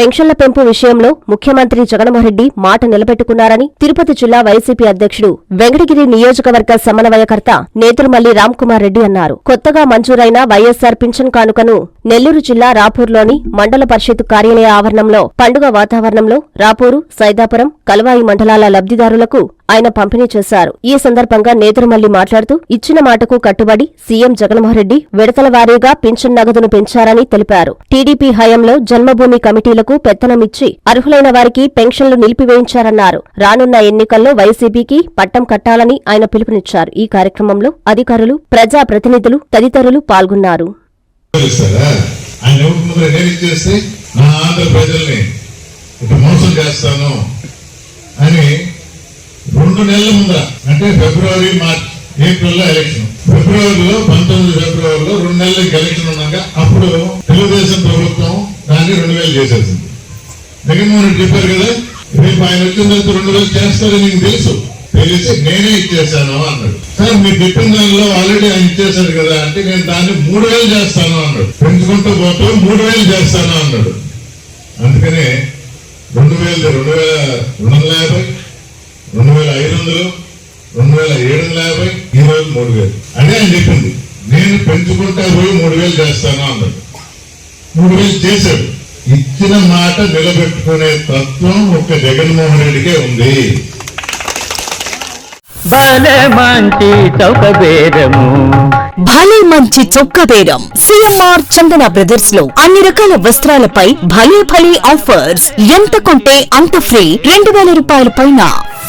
పెన్షన్ల పెంపు విషయంలో ముఖ్యమంత్రి జగన్మోహన్రెడ్డి మాట నిలబెట్టుకున్నారని తిరుపతి జిల్లా వైసీపీ అధ్యక్షుడు వెంకటగిరి నియోజకవర్గ సమన్వయకర్త నేతురుమల్లి రామ్కుమార్ రెడ్డి అన్నారు. కొత్తగా మంజూరైన వైఎస్సార్ పింఛన్ కానుకను నెల్లూరు జిల్లా రాపూర్లోని మండల పరిషత్ కార్యాలయ ఆవరణంలో పండుగ వాతావరణంలో రాపూరు సైదాపురం కలవాయి మండలాల లబ్దిదారులకు ఆయన పంపిణీ చేశారు. ఈ సందర్భంగా నేదురుమల్లి మాట్లాడుతూ ఇచ్చిన మాటకు కట్టుబడి సీఎం జగన్మోహన్రెడ్డి విడతల వారీగా పింఛన్ నగదును పెంచారని తెలిపారు. టీడీపీ హయాంలో జన్మభూమి కమిటీలకు పెత్తనమిచ్చి అర్హులైన వారికి పెన్షన్లు నిలిపివేయించారన్నారు. రానున్న ఎన్నికల్లో వైసీపీకి పట్టం కట్టాలని ఆయన పిలుపునిచ్చారు. ఈ కార్యక్రమంలో అధికారులు ప్రజా ప్రతినిధులు తదితరులు పాల్గొన్నారు. అని మూడు నెలల ముందర అంటే ఫిబ్రవరి మార్చ్ ఏప్రిల్లో ఎలక్షన్ ఫిబ్రవరిలో పంతొమ్మిది ఫిబ్రవరిలో రెండు నెలలకి ఎలక్షన్ ఉన్నాక అప్పుడు తెలుగుదేశం ప్రభుత్వం దాన్ని రెండు వేలు చేసేసింది. జగన్మోహన్ రెడ్డి చెప్పారు కదా రేపు ఆయన వచ్చిన తర్వాత రెండు వేలు చేస్తారని నీకు తెలుసు. తెలిసి నేనే ఇచ్చేసాను అన్నాడు. సార్ మీరు చెప్పిన దానిలో ఆల్రెడీ ఆయన ఇచ్చేసాడు కదా అంటే నేను దాన్ని మూడు వేలు చేస్తాను అన్నాడు. పెంచుకుంటూ పోతూ మూడు వేలు చేస్తాను అన్నాడు. అందుకనే రెండు వేల రెండు వేల రెండు వందల యాభై వేల ఐదు వందలు రెండు వేల ఏడు వందల యాభై ఈ రోజు మూడు వేలు అదే చెప్పింది. నేను పెంచుకుంటా పోయి మూడు వేలు చేస్తాను అన్నాడు. మూడు వేలు చేశాడు. ఇచ్చిన మాట నిలబెట్టుకునే తత్వం ఒక జగన్మోహన్ రెడ్డికే ఉంది. చౌక బేరము. భలే మంచి చొక్క బేరం. సిఎంఆర్ చందన బ్రదర్స్లో అన్ని రకాల వస్త్రాలపై భలే భలే ఆఫర్స్. ఎంత కొంటే అంత ఫ్రీ. రెండు వేల రూపాయల పైన